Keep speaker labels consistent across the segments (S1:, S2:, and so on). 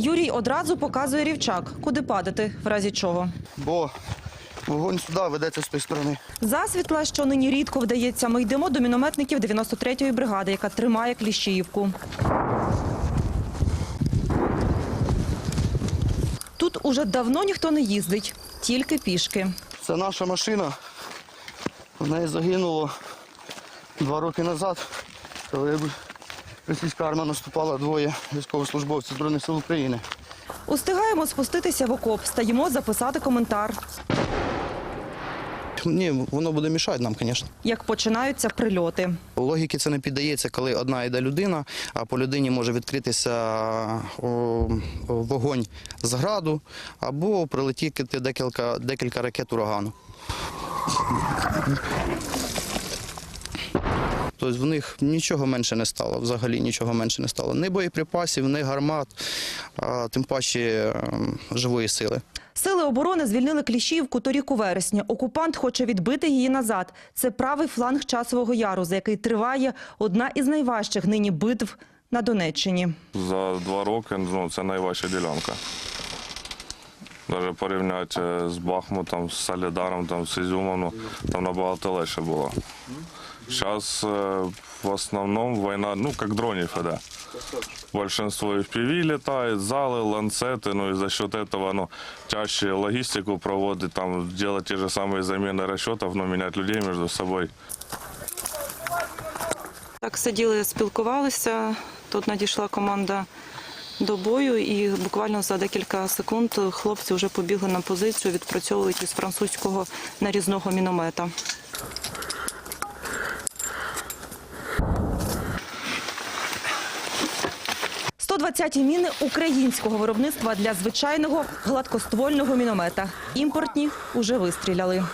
S1: Юрій одразу показує рівчак, куди падати, в разі чого.
S2: Бо вогонь сюди ведеться з тої сторони.
S1: Засвітла, що нині рідко вдається, ми йдемо до мінометників 93-ї бригади, яка тримає Кліщіївку. Тут уже давно ніхто не їздить, тільки пішки.
S2: Це наша машина. В неї загинуло два роки назад, коли російська армія наступала двоє військовослужбовців Збройних сил України.
S1: Устигаємо спуститися в окоп, стаємо записати коментар.
S2: Ні, воно буде мішати нам, звісно.
S1: Як починаються прильоти.
S2: Логіки це не піддається, коли одна йде людина, а по людині може відкритися вогонь з граду або прилетіти декілька, декілька ракет урагану. Тобто в них нічого менше не стало, взагалі нічого менше не стало. Ні боєприпасів, ні гармат, а тим паче ем, живої сили.
S1: Сили оборони звільнили Кліщіївку торік у вересні. Окупант хоче відбити її назад. Це правий фланг Часового Яру, за який триває одна із найважчих нині битв на Донеччині.
S3: За два роки ну, це найважча ділянка. Навіть порівняти е, з Бахмутом, з Солідаром, там, з Ізюмом, ну, там набагато легше було. Зараз в основному війна, ну, як дронів іде. Большинство FPV летает, залы, ланцеты, ну и за счет этого, ну, чаще логистику проводить, там, делать те же самые замены расчетов, но менять людей между собой.
S1: Так сиділи, спілкувалися. Тут надійшла команда до бою, і буквально за декілька секунд хлопці вже побігли на позицію, відпрацьовують із французького нарізного міномета. «120 міни українського виробництва для звичайного гладкоствольного міномета. Імпортні уже вистріляли.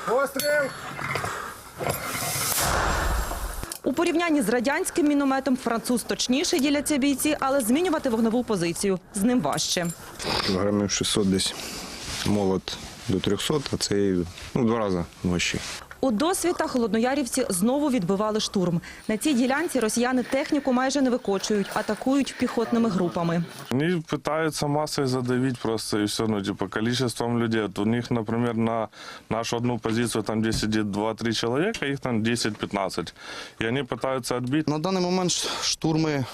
S1: У порівнянні з радянським мінометом француз точніше діляться бійці, але змінювати вогневу позицію з ним важче.
S4: Кілограмів 600 десь молот до 300, а цей ну, в два рази важчий.
S1: У досвіта холодноярівці знову відбивали штурм. На цій ділянці росіяни техніку майже не викочують, атакують піхотними групами.
S3: Они пытаются массой задавить просто и все, ну, типа, количеством людей. У них, например, на нашу одну позицию там, где сидит 2-3 человека, их там 10-15. И они пытаются отбить.
S2: На даний момент штурми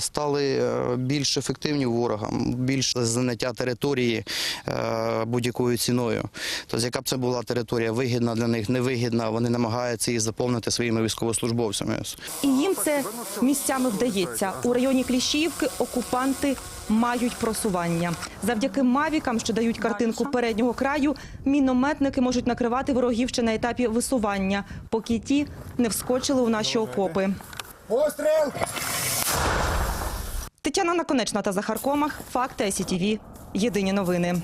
S2: стали е, більш ефективні у ворога, більш заняття території е, будь-якою ціною. Тобто, яка б це була територія вигідна для них, невигідна, вони намагаються її заповнити своїми військовослужбовцями.
S1: І їм це місцями вдається. У районі Кліщіївки окупанти мають просування. Завдяки мавікам, що дають картинку переднього краю, мінометники можуть накривати ворогів ще на етапі висування, поки ті не вскочили у наші окопи.
S5: Постріл!
S1: Тетяна Наконечна та Захар Комах. Факти СІТІВІ. Єдині новини.